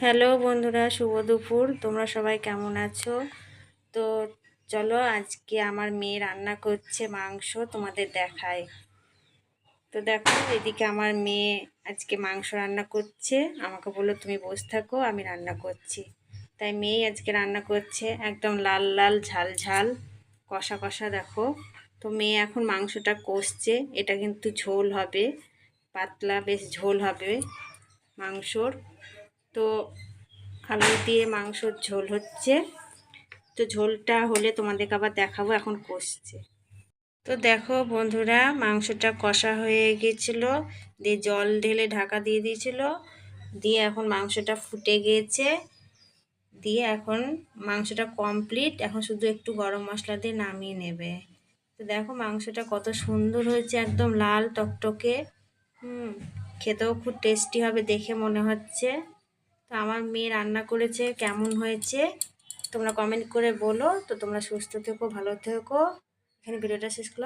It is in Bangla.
হ্যালো বন্ধুরা, শুভ দুপুর। তোমরা সবাই কেমন আছো? তো চলো আজকে আমার মেয়ে রান্না করছে মাংস তোমাদের দেখায় তো দেখো, এদিকে আমার মেয়ে আজকে মাংস রান্না করছে। আমাকে বলল, তুমি বসে থাকো, আমি রান্না করছি। তাই মেয়ে আজকে রান্না করছে একদম লাল লাল, ঝাল ঝাল, কষা কষা, দেখো। তো মেয়ে এখন মাংসটা কষছে, এটা কিন্তু ঝোল হবে, পাতলা বেশ ঝোল হবে মাংসর। তো আলু দিয়ে মাংসর ঝোল হচ্ছে। তো ঝোলটা হলে তোমাদেরকে আবার দেখাবো এখন কষছে। তো দেখো বন্ধুরা, মাংসটা কষা হয়ে গিয়েছিল দিয়ে জল ঢেলে ঢাকা দিয়ে দিয়েছিল। দিয়ে এখন মাংসটা ফুটে গিয়েছে দিয়ে এখন মাংসটা কমপ্লিট এখন শুধু একটু গরম মশলা দিয়ে নামিয়ে নেবে। তো দেখো মাংসটা কত সুন্দর হয়েছে, একদম লাল টকটকে। হুম, খেতেও খুব টেস্টি হবে দেখে মনে হচ্ছে। তো আমার মেয়ে রান্না করেছে, কেমন হয়েছে? তোমরা কমেন্ট করে বলো। তো তোমরা সুস্থ থেকো, ভালো থেকো। এখানে ভিডিওটা শেষ করলাম।